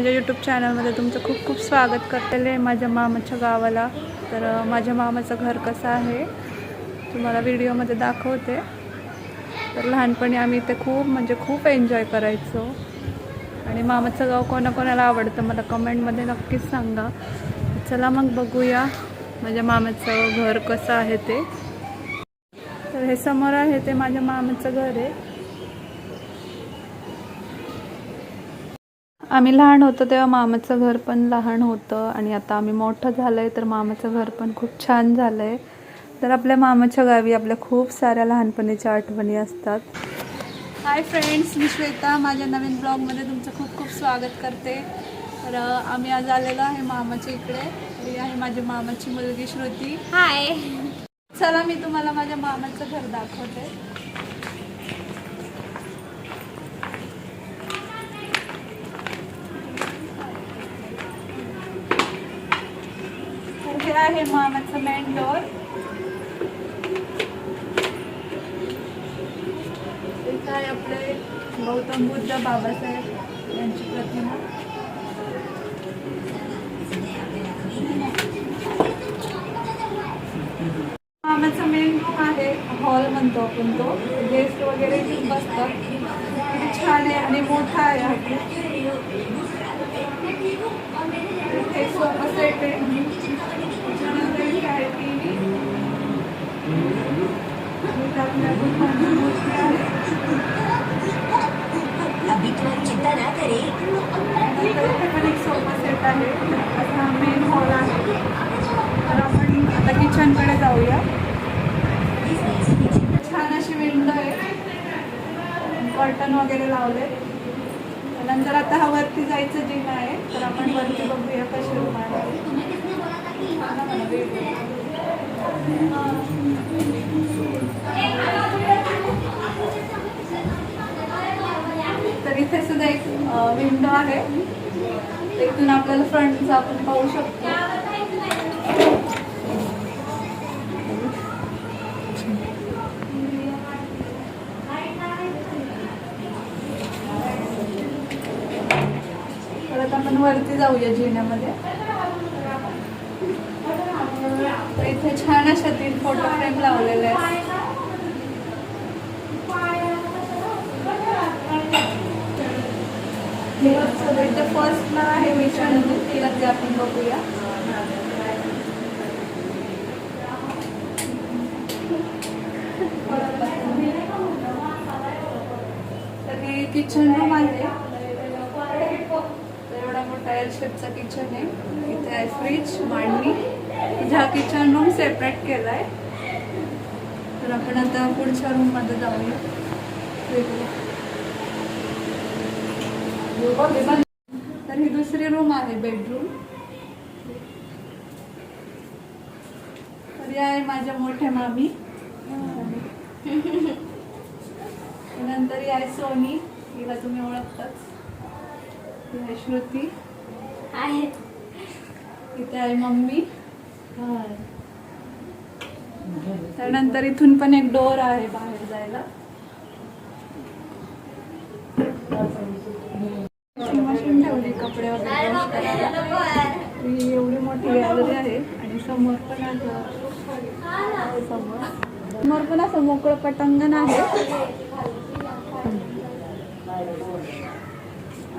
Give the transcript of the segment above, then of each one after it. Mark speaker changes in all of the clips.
Speaker 1: माझ्या यूट्यूब चॅनलमध्ये तुमचं खूप खूप स्वागत करतेले माझ्या मामाच्या गावाला. तर माझ्या मामाचं घर कसं आहे तुम्हाला व्हिडिओमध्ये दाखवते. तर लहानपणी आम्ही इथे खूप म्हणजे खूप एन्जॉय करायचो. आणि मामाचं गाव कोणाकोणाला आवडतं मला कमेंटमध्ये नक्कीच सांगा. चला मग बघूया माझ्या मामाचं घर कसं आहे ते. तर हे समोर आहे ते माझ्या मामाचं घर आहे. आम्ही लहान होतो तेव्हा मामाचं घर पण लहान होतं आणि आता आम्ही मोठं झालं आहे तर मामाचं घर पण खूप छान झालं आहे तर आपल्या मामाच्या गावी आपल्या खूप साऱ्या लहानपणीच्या आठवणी असतात. हाय फ्रेंड्स मी श्वेता. माझ्या नवीन ब्लॉगमध्ये तुमचं खूप खूप स्वागत करते. तर आम्ही आज आलेलो आहे मामाच्या इकडे. आहे माझी मामाची मुलगी श्रुती.
Speaker 2: हाय
Speaker 1: चला मी तुम्हाला माझ्या मामाचं घर दाखवते. आहे मामाचं मेन डोर इथं आहे आपले गौतम बुद्ध बाबासाहेब यांची प्रतिमा? मामाचा मेन रूम आहे हॉल म्हणतो आपण तो. गेस्ट वगैरे बसतात. छान आहे आणि मोठा आहे हा खूप. इथे सोफा सेट आहे त्याच्यानंतर इथे आहे टी
Speaker 2: अभी तुम चिंता ना करे
Speaker 1: इथे पण एक सोफा सेट आहे असा मेन हॉल आहे तर आपण आता जाऊया. छान अशी विंडो आहे. कर्टन वगैरे लावले. नंतर आता हा वरती जायचं जिम आहे तर आपण वरती बघूया कशी रूम आहे. तर इथे सुद्धा एक विंडो आहे. इथून आपल्याला फ्रंटचा आपण पाहू शकतो. परत आपण वरती जाऊया जिन्यामध्ये इथे छान अशा तीन फोटो फ्रेम लावलेले आहेत. इथे फर्स्टला आहे मिशन तिला ते आपण बघूया. तर किचन रूम आहे. तर शेपचं किचन आहे. इथे आहे फ्रीज मांडणी. हा किचन रूम सेपरेट केला आहे तर आपण आता पुढच्या रूममध्ये जाऊया. तर ही दुसरी रूम आहे बेडरूम तर या आहे माझ्या मोठ्या मामी. नंतर या आहे सोनी. हिला तुम्ही ओळखताच. ही आहे श्रुती. इथे आहे मम्मी. त्यानंतर इथून पण एक डोर आहे बाहेर जायला. मशीन ठेवली कपडे वगैरे. ही एवढी मोठी गॅलरी आहे आणि समोर पण असं समोर समोर पण असं मोकळं पटांगण आहे.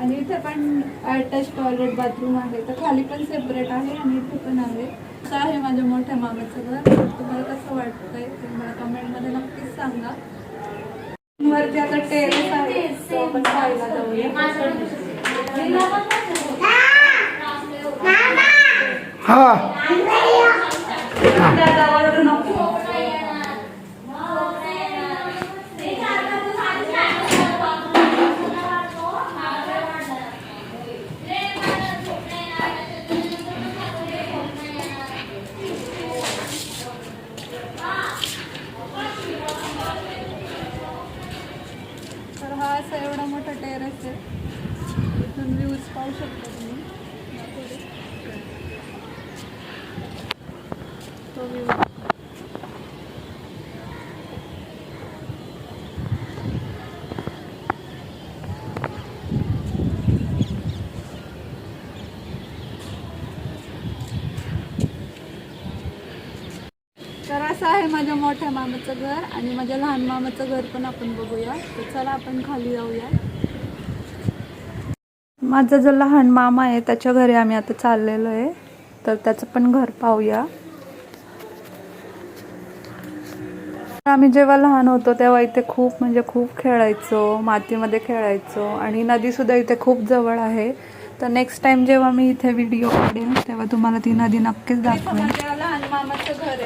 Speaker 1: आणि इथे पण अटॅच टॉयलेट बाथरूम आहे. तर खाली पण सेपरेट आहे आणि इथे पण आहे. असं आहे माझ्या मोठ्या मामाचं घर. तर तुम्हाला कसं वाटतंय ते मला कमेंटमध्ये नक्कीच सांगा. वरती आता टेरेस आहे. तो आपण पाहायला जाऊया.
Speaker 3: हा!
Speaker 1: तर असं आहे माझ्या मोठ्या मामाचं घर आणि माझ्या लहान मामाचं घर पण आपण बघूया. तर चला आपण खाली जाऊया. माझा जो लहान मामा आहे त्याच्या घरी आम्ही आता चाललेलो आहे. तर त्याचं पण घर पाहूया. आम्ही जेव्हा लहान होतो तेव्हा इथे खूप म्हणजे खूप खेळायचो मातीमध्ये खेळायचो आणि नदी सुद्धा इथे खूप जवळ आहे. तर नेक्स्ट टाइम जेव्हा मी इथे व्हिडिओ काढेन तेव्हा तुम्हाला ती नदी नक्कीच दाखवेन. लहान मामाचं घर आहे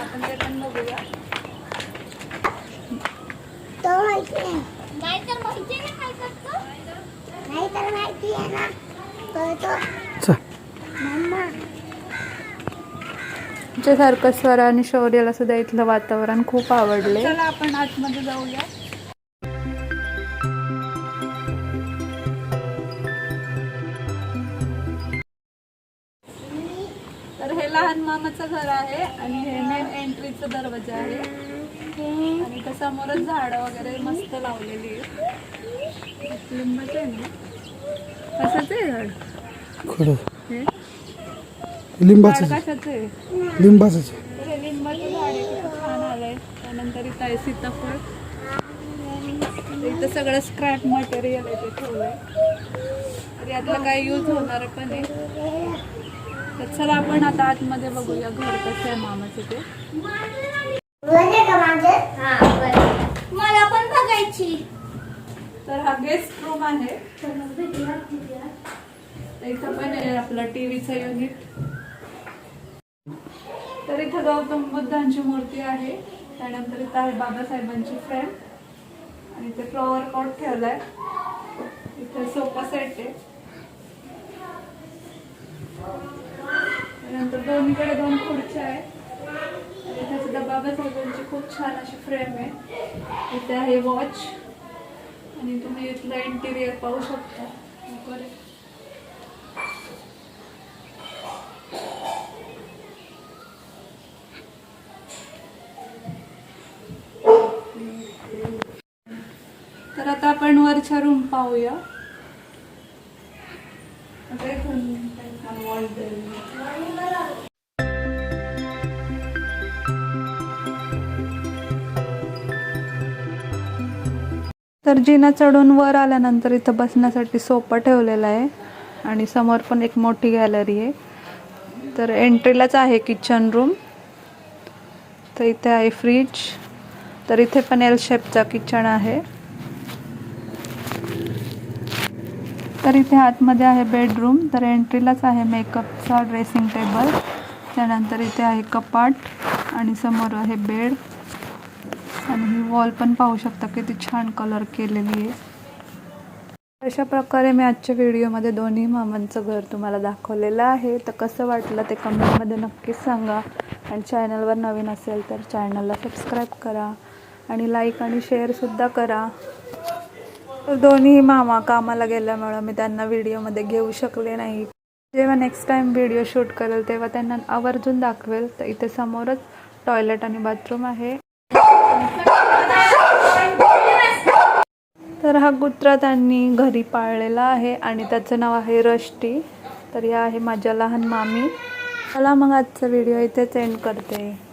Speaker 1: आपण ते पण बघूया.
Speaker 2: नाही तर माहिती आहे ना कळतो मम्मा
Speaker 1: जे सर्कस्वर आणि शौर्याला सुद्धा इथलं वातावरण खूप आवडले चला आपण आतमध्ये जाऊया. तर हे लहान मामाचं घर आहे आणि हे मेन एंट्रीचं दरवाजा आहे. आणि इथं समोरच झाडं वगैरे मस्त लावलेली आहेत. लिंबाचं आहे ना? कशाचं आहे झाड? हे?
Speaker 3: लिंबाचं
Speaker 1: आहे.
Speaker 3: लिंबाचं
Speaker 1: तर हे लिंबाचं झाड आहे खूप छान आलंय. त्यानंतर इथं आहे सीताफळ. इथं सगळं स्क्रॅप मटेरियल आहे ते ठेवलंय. तर यातलं काय यूज होणार पण आहे. तर चला आपण आता आतमध्ये बघूया घर कसं आहे मामाचं ते.
Speaker 2: का माझे? मला पण बघायची.
Speaker 1: तर हा गेस्ट रूम आहे. तर इथं पण आहे आपलं टीव्हीचं युनिट तर इथं गौतम बुद्धांची मूर्ती आहे. त्यानंतर इथं आहे बाबासाहेबांची फ्रेम. आणि इथे फ्लॉवर पॉट ठेवलाय. इथे सोफा सेट आहे. त्यानंतर दोन्हीकडे दोन खुर्च्या आहे इथे सुद्धा बाबासाहेबांची खूप छान अशी फ्रेम आहे. इथे आहे वॉच. आणि तुम्ही इथलं इंटिरियर पाहू शकता. तर आता आपण वरच्या रूम पाहूया. तर जिना चढून वर आल्यानंतर इथं बसण्यासाठी सोफा ठेवलेला आहे आणि समोर पण एक मोठी गॅलरी आहे. तर एंट्रीलाच आहे किचन रूम तर इथे आहे फ्रीज तर इथे पण एल शेपचा किचन आहे. तर इथे आतमध्ये आहे बेडरूम तर एंट्रीलाच आहे मेकअपचा ड्रेसिंग टेबल त्यानंतर इथे आहे कपाट आणि समोर आहे बेड आणि ही वॉल पण पाहू शकता किती छान कलर केलेली आहे. अशा प्रकारे मी आजच्या व्हिडिओमध्ये दोन्ही मामांचं घर तुम्हाला दाखवलेलं आहे. तर कसं वाटलं ते कमेंटमध्ये नक्कीच सांगा. आणि चॅनलवर नवीन असेल तर चॅनलला सबस्क्राईब करा. आणि लाईक आणि शेअरसुद्धा करा. दोन्ही मामा कामाला गेल्यामुळं मी त्यांना व्हिडिओमध्ये घेऊ शकले नाही. जेव्हा नेक्स्ट टाईम व्हिडिओ शूट करेल तेव्हा त्यांना आवर्जून दाखवेल. तर इथे समोरच टॉयलेट आणि बाथरूम आहे. तर हा कुत्रा त्यांनी घरी पाळलेला आहे आणि त्याचं नाव आहे रष्टी. तर या आहे माझ्या लहान मामी. मला मग आजचा व्हिडिओ इथेच एंड करते.